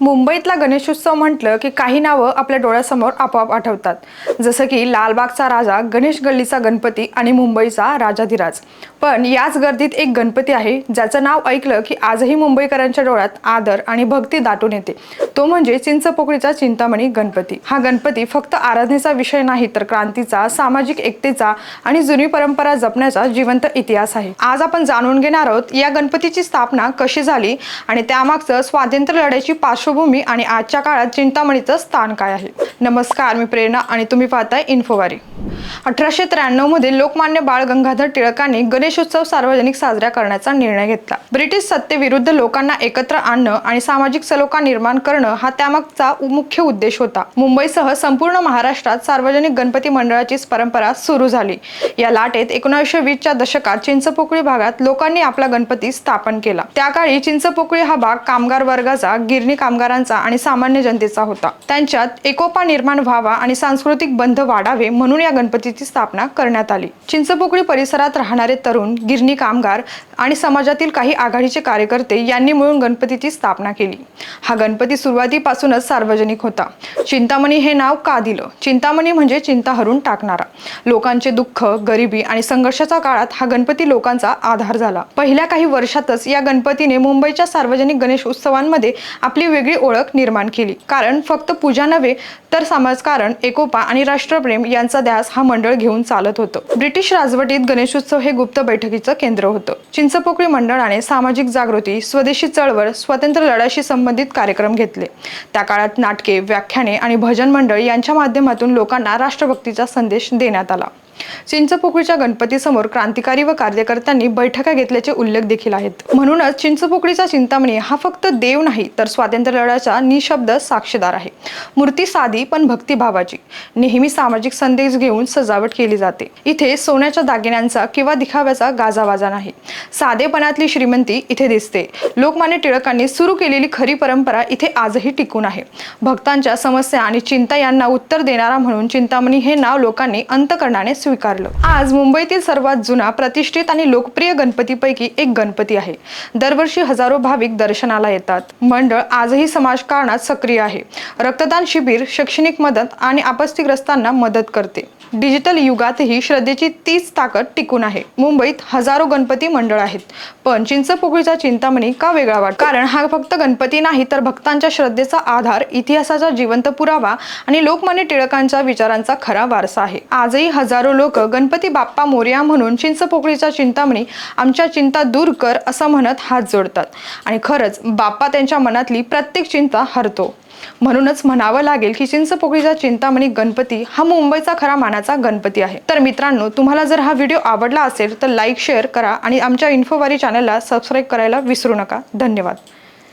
मुंबईतला गणेशोत्सव म्हटलं की काही नावं आपल्या डोळ्यासमोर आपोआप आठवतात. जसं की लालबागचा राजा गणेश गल्लीचा गणपती आणि मुंबईचा राजाधिराज. पण याच गर्दीत एक गणपती आहे ज्याचं नाव ऐकलं की आजही मुंबईकरांच्या डोळ्यात आदर आणि भक्ती दाटून येते. तो म्हणजे चिंचपोकळीचा चिंतामणी गणपती. हा गणपती फक्त आराधनेचा विषय नाही तर क्रांतीचा सामाजिक एकतेचा आणि जुनी परंपरा जपण्याचा जिवंत इतिहास आहे. आज आपण जाणून घेणार आहोत या गणपतीची स्थापना कशी झाली आणि त्यामागचं स्वातंत्र्य लढ्याची पार्श्वभूमी आणि आजच्या काळात चिंतामणीचं स्थान काय आहे? नमस्कार मी प्रेरणा आणि तुम्ही पाहताय इन्फोवारी. अठराशे त्र्याण्णवमध्ये लोकमान्य बाळ गंगाधर टिळकांनी गणेशोत्सव सार्वजनिक साजरा करण्याचा निर्णय घेतला. ब्रिटिश सत्तेविरुद्ध लोकांना एकत्र आणणं आणि सामाजिक सलोखा निर्माण करणं हा त्यामागचा मुख्य उद्देश होता. मुंबईसह संपूर्ण महाराष्ट्रात सार्वजनिक गणपती मंडळाची परंपरा सुरू झाली. या लाटेत एकोणीसशे वीसच्या दशकात चिंचपोकळी भागात लोकांनी आपला गणपती स्थापन केला. त्या काळी चिंचपोकळी हा भाग कामगार वर्गाचा गिरणी कामगारांचा आणि सामान्य जनतेचा होता. त्यांच्यात एकोपा निर्माण व्हावा आणि सांस्कृतिक बंध वाढावे म्हणून या गणपती गणपतीची स्थापना करण्यात आली. चिंचपोकळी परिसरात राहणारे तरुण गिरणी कामगार आणि समाजातील काही आघाडीचे कार्यकर्ते यांनी मिळून गणपतीची स्थापना केली. हा गणपती सुरुवातीपासूनच सार्वजनिक होता. चिंतामणी हे नाव का दिलं? चिंतामणी म्हणजे चिंता हरून टाकणारा. लोकांचे दुःख गरिबी आणि संघर्षाच्या काळात हा गणपती लोकांचा आधार झाला. पहिल्या काही वर्षातच या गणपतीने मुंबईच्या सार्वजनिक गणेश उत्सवांमध्ये आपली वेगळी ओळख निर्माण केली. कारण फक्त पूजा नव्हे तर समाजकारण एकोपा आणि राष्ट्रप्रेम यांचा ध्यास हा मंडळ घेऊन चालत होतं. ब्रिटिश राजवटीत गणेशोत्सव हे गुप्त बैठकीचं केंद्र होतं. चिंचपोकळी मंडळाने सामाजिक जागृती स्वदेशी चळवळ स्वातंत्र्य लढ्याशी संबंधित कार्यक्रम घेतले. त्या काळात नाटके व्याख्याने आणि भजन मंडळ यांच्या माध्यमातून लोकांना राष्ट्रभक्तीचा संदेश देण्यात आला. चिंचपोकळीच्या गणपतीसमोर क्रांतिकारी व कार्यकर्त्यांनी बैठका घेतल्याचे उल्लेख देखील आहेत. म्हणूनच चिंचपोकळीचा चिंतामणी हा फक्त देव नाही तर स्वातंत्र्य लढ्याचा निशब्द साक्षीदार आहे. मूर्ती साधी पण भक्तिभावाची. नेहमी सामाजिक संदेश घेऊन सजावट केली जाते. इथे सोन्याच्या दागिन्यांचा किंवा दिखाव्याचा गाजावाजा नाही. साधेपणातली श्रीमंती इथे दिसते. लोकमान्य टिळकांनी सुरू केलेली खरी परंपरा इथे आजही टिकून आहे. भक्तांच्या समस्या आणि चिंता यांना उत्तर देणारा म्हणून चिंतामणी हे नाव लोकांनी अंतकरणाने स्वीकारलं. आज मुंबईतील सर्वात जुना प्रतिष्ठित आणि लोकप्रिय गणपतीपैकी एक गणपती आहे. दरवर्षी हजारो भाविक दर्शनाला येतात. मंडळ आजही समाजकारणात सक्रिय आहे. रक्तदान शिबिर शैक्षणिक मदत आणि आपत्तीग्रस्तांना मदत करते. डिजिटल युगातही श्रद्धेची तीच ताकद टिकून आहे. मुंबईत हजारो गणपती मंडळ आहेत. पण चिंचपोकळीचा चिंतामणी का वेगळा वाटतो? कारण हा फक्त गणपती नाही तर भक्तांच्या श्रद्धेचा आधार इतिहासाचा जिवंत पुरावा आणि लोकमान्य टिळकांच्या विचारांचा खरा वारसा आहे. आजही हजारो लोक गणपती बाप्पा मोर्या म्हणून चिंचपोकळीचा चिंतामणी आमच्या चिंता दूर कर असं म्हणत हात जोडतात. आणि खरंच बाप्पा त्यांच्या मनातली प्रत्येक चिंता हरतो. म्हणूनच म्हणावं लागेल की चिंचपोकळीचा चिंतामणी गणपती हा मुंबईचा खरा मानाचा गणपती आहे. तर मित्रांनो तुम्हाला जर हा व्हिडिओ आवडला असेल तर लाईक शेअर करा आणि आमच्या इन्फोवारी चॅनलला सबस्क्राईब करायला विसरू नका. धन्यवाद.